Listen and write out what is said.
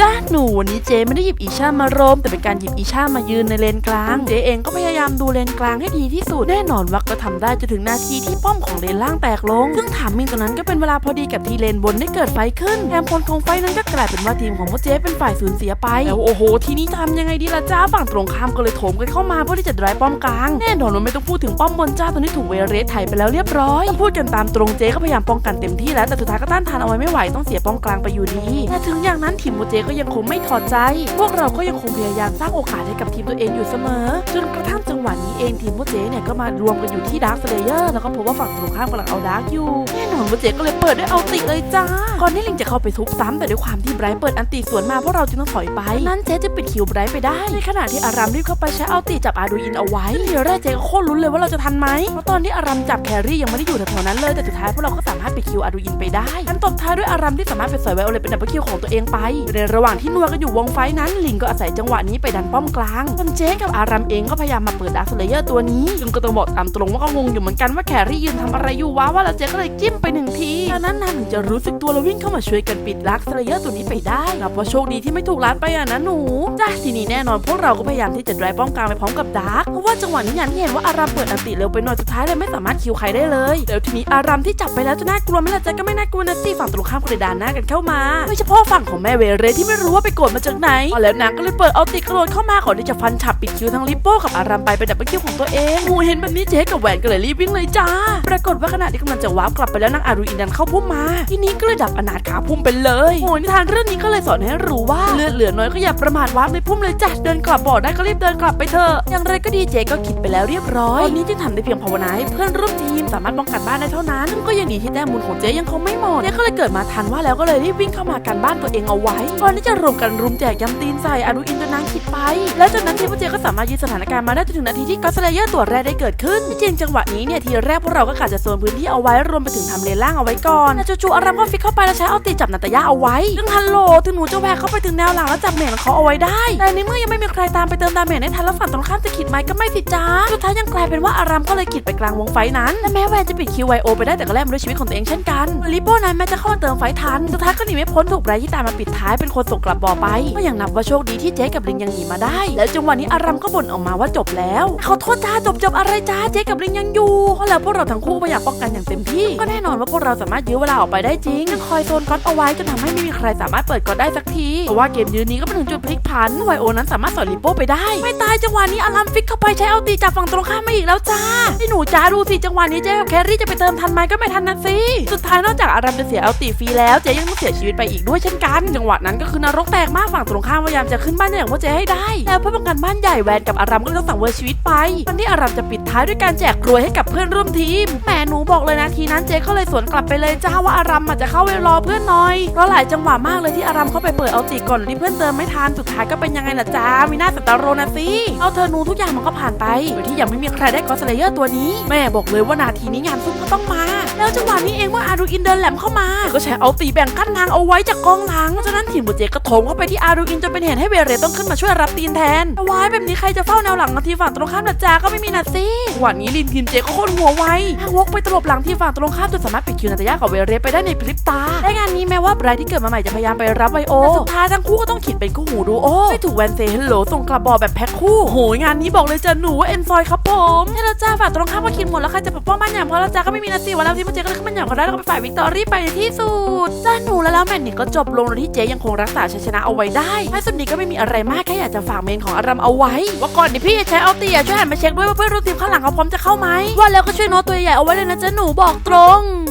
จ้าหนูวันนี้เจไม่ได้หยิบอีชามาโรม แต่เป็นการหยิบอีชามายืนในเลนกลางเจเองก็พยายามดูเลนกลางให้ดีที่สุด แน่นอนว่าก็ทำได้จนถึงนาทีที่ป้อมของเลนล่างแตกลง ซึ่งถามมิงตรงนั้นก็เป็นเวลาพอดีกับทีเลนบนได้เกิดไฟขึ้นแถมผลของไฟนั้นก็กลายเป็นว่าทีมของพวกเจเป็นฝ่ายสูญเสียไปแล้วโอ้โห ทีนี้จะทำยังไงดีล่ะจ้าฝั่งตรงข้ามก็เลยโถมกันเข้ามาเพื่อที่จะดรายป้อมกลางแน่นอนว่าไม่ต้องพูดถึงป้อมบนจ้าตอนนี้ถูกเวเรสไถไปแล้วเรียบร้อยพูดกันตามตรงเจก็พยายามป้องกันเต็มที่แล้วแต่สุดท้ายก็ต้านทานเอาไว้ไม่ไหวต้องเสียป้อมกลางไปอยู่ดีแต่ถึงอย่างนั้นทีมโมเจก็ยังคงไม่ถอดใจ พวกเราก็ยังคงพยายามสร้างโอกาสให้กับทีมตัวเองอยู่เสมอ จนกระทั่งจังหวะนี้เองทีมโมเจเนี่ยก็มารวมกันอยู่ที่ดาร์คเลเยอร์แล้วก็พบว่าฝั่งตรงข้ามกำลังเอาดาร์กอยู่แน่นอนโมเจก็เลยเปิดด้วยเอาติเลยจ้า ก่อนที่ลิงจะเข้าไปทุบซ้ำแต่ด้วยความที่ไบรท์เปิดอันติสวนมาพวกเราจึงต้องถอยไป นั้นเจจะปิดคิวไบรท์ไปได้ ในขณะที่อารามรีบเข้าไปใช้เอาติจับอาดูอินเอาไว้ทีแรกเจก็โคตรลุ้นเลยว่าเราจะทันไหมเพราะตอนที่อารามจับแครี่ยังไม่ได้อยู่แถวๆนั้นเลยแต่สุดท้ายพวกเราก็สามารถปิดคิวอาดูอินไปได้อันตบท้ายด้วยอารามที่สามารถไปสอยไวโอเลตเป็นดับเบิลคิวของตัวเองไปในรระหว่างที่นัวกันอยู่วงไฟนั้นลิงก็อาศัยจังหวะนี้ไปดันป้อมกลางจนเจ๊กับอารามเองก็พยายามมาเปิดดาร์คเลเยอร์ตัวนี้ซึ่งก็ต้องบอกตามตรงว่าก็งงอยู่เหมือนกันว่าแครี่ยืนทำอะไรอยู่วะว่าแล้วเจ๊ก็เลยจิ้มไปหนึ่งทีจากนั้นนางจะรู้สึกตัวแล้ววิ่งเข้ามาช่วยกันปิดดาร์คเลเยอร์ตัวนี้ไปได้นับว่าโชคดีที่ไม่ถูกลัดไปอะนะหนูจ้าทีนี้แน่นอนพวกเราก็พยายามที่จะดรายป้อมกลางไปพร้อมกับดาร์คเพราะว่าจังหวะนี้อย่างที่เห็นว่าอารามเปิดอันติเร็วไปหน่อยสุดท้ายเลยไม่สามารถคิวใครได้เลยแล้วทีนี้อารามที่จับไปแล้วจะน่ากลัวไหมล่ะเจ๊ก็ไม่น่ากลัวนะสิฝั่งตรงข้ามก็เลยดานหน้ากันเข้ามาโดยเฉพาะฝั่งของแม่เวเรที่ไม่รู้ว่าไปโกรธมาจากไหนพอแล้วนางก็เลยเปิดเอาติกระโดดเข้ามาขอที่จะฟันฉับปิดคิวทั้งลิปโป้กับอารามไปเป็นดับเบิลคิวของตัวเองโอ้เห็นแบบนี้เจ๊กับแหวนก็เลยรีบวิ่งเลยจ้า ปรากฏว่าขณะที่กำลังจะวาร์ปกลับไปแล้วนางอารูอินดันเข้าพุ่มมาทีนี้ก็เลยดับอนาถขาพุ่มไปเลยโอ้ยนิทานเรื่องนี้ก็เลยสอนให้รู้ว่าเลือดเหลือน้อยก็อย่าประมาทวาร์ปในพุ่มเลยจ้ะเดินกลับบ่อได้ก็รีบเดินกลับไปเถอะอย่างไรก็ดีเจ๊ก็คิดไปแล้วเรียบร้อยตอนนี้จึงทำได้เพียงภาวนาให้เพื่อนร่วมทีมสามารถป้องกันบ้านได้เท่านั้นก็ยังดีที่แต้มบุญของเจยังคงไม่หมดเจก็เลยเกิดมาทันว่าแล้วก็เลยรีบวิ่งเข้ามากันบ้านตัวเองเอาไว้ก่อนที่จะรวมกันรุมแจกยำตีนใส่อารูอินจนนางคิดไป แล้วจากนั้นทีมพวกเจก็สามารถยืนสถานการณ์มาได้จนถึงนาทีที่ก็อตสเลเยอร์ตัวแรกได้เกิดขึ้นที่จริงจังหวะนี้เนี่ยทีแรกพวกเราก็กะจะโซนพื้นที่เอาไว้รวมไปถึงทำเลนล่างเอาไว้ก่อนแต่จู่ๆอารามก็ฟิกเข้าไปแล้วใช้เอาตีจับนาตายาเอาไว้ซึ่งฮัลโหลถึงหนูจะแหวกเข้าไปถึงแนวหลังแล้วจับเมนของเขาเอาไว้ได้แต่ในเมื่อยังไม่มีใครตามไปเติมดาเมจให้ทันแล้วฝั่งตรงข้ามจะขีดไม้ก็ไม่สิจ้าสุดท้ายยังกลายเป็นว่าอารามก็เลยขีดไปกลางวงไฟนั้นและแม้แวนจะปิดคิวไวโอไปได้แต่ก็แลกมาด้วยชีวิตของตัวเองเช่นกันลิโป้นั้นแม้จะเข้ามาเติมไฟทันสุดท้ายก็หนีไม่พ้นถูกไบรท์ที่ตามมาปิดท้ายเป็นคนส่งกลับบ่อไป ก็ยังนับว่าโชคดีที่เจ๊กับลิงยังหนีมาได้ แล้วจังหวะนี้อารามก็บ่นออกมาว่าจบแล้วขอโทษจ้าจบจบอะไรจ้าเจ๊กับลิงยังอยู่เพราะแล้วพวกเราทั้งคู่พยายามป้องกันอย่างเต็มที่ ก็แน่นอนว่าพวกเราสามารถยื้อเวลาออกไปได้จริงยังคอยโซนก๊อตเอาไว้จนทำให้ไม่มีใครสามารถเปิดก๊อตได้สักทีเพราะว่าเกมยืนนี้ก็เป็นถึงจุดพลิกผันไวโอนั้นสามารถสอยลิโป้ไปได้ ไม่ตายจังหวะนี้อารามฟิกเข้าไปใช้เอาตีจากฝั่งตรงข้ามมาอีกแล้วจ้าพี่หนูจ้าดูสิจังหวะนี้เจ๊กับแครี่จะไปเติมทันไหมก็ไม่ทันนะสิสุดท้ายนอกจากอารามจะเสียเอาตีฟรีแล้วเจ๊ยังต้องเสียชีวิตไปอีกด้วยเช่นกัน จังหวะนั้นก็คือนรกแตกมากฝั่งตรงข้ามพยายามจะขึ้นบ้านอย่างพวกเจให้ได้ แล้วเพื่อป้องกันบ้านใหญ่แวนกับอารัมก็เลยต้องสั่งเวอร์ชีวิตไปวันนี้อารัมจะปิด ท้ายด้วยการแจกกลวยให้กับเพื่อนร่วมทีมแหมหนูบอกเลยนะทีนั้นเจ๊ก็เลยสวนกลับไปเลยจ้าว่าอารามอาจจะเข้าไปรอเพื่อนหน่อยเพราะหลายจังหวะมากเลยที่อารามเข้าไปเปิดเอาตีก่อนที่เพื่อนเติมไม่ทันสุดท้ายก็เป็นยังไงล่ะจ้ามีหน้าสตาร์โรนะสิเอาเธอหนูทุกอย่างมันก็ผ่านไปโดยที่ยังไม่มีใครได้กอสเลเยอร์ตัวนี้ แม่บอกเลยว่านาทีนี้งานซุ่มก็ต้องมา แล้วจังหวะนี้เองว่าอารูอินเดินแหลมเข้ามา ก็ใช้เอาตีแบ่งกั้นทางเอาไว้จากกองหลังจากนั้นทีมบุเจก็โถมเข้าไปที่อารูอินจนเป็นเหตุให้เวเรต้องขึ้นมาช่วยรับตีนแทนวายแบบนี้ใครจะเฝ้าแนวหลังของทีฝั่งตรงข้ามนะจ้าก็ไม่มีนะสิหวะนี้ลินทีมเจก็โคตรหัวไวทางวกไปตลบหลังทีมฝั่งตรงข้ามจนสามารถปิดคิวนาตยากับเวเรไปได้ในพริบตาและงานนี้แม้ว่าไบรท์ที่เกิดมาใหม่จะพยายามไปรับไวโอแต่สุดท้ายทั้งคู่ก็ต้องขีดเป็นคู่หูดูโอไม่ถูกแวนเซฮัลโหลส่งกลับบอแบบแพ็คคู่โหยงานนี้บอกเลยจ้าหนูว่าเอ็นซอยครับผมใช่แล้วจ้าฝั่งตรงข้ามก็ขีดหมดแล้วใครจะปกป้องบ้านอย่างเพราะแล้วจ้าก็ไม่มีนาทีวันแล้วที่มันเจก็เลยขึ้นมาอย่างก็ได้แล้วก็ไปฝ่ายวิกตอรี่ไปในที่สุดจ้าหนูแล้วแล้วแมตช์นี้ก็จบลงโดยที่เจยังคงรักษาชัยชนะเอาไว้ได้ท้ายสุดนี้ก็ไม่มีอะไรมากแค่อยากจะฝากเมนของอารามเอาไว้ว่าก่อนที่พี่จะใช้เอาเตียช่วยหันมาเช็คด้วยว่าเพื่อนร่วมทีมข้างหลังเขาพร้อมจะเข้าไหมว่าแล้วก็ช่วยโน้ตตัวใหญ่เอาไว้เลยนะจ๊ะหนูบอกตรง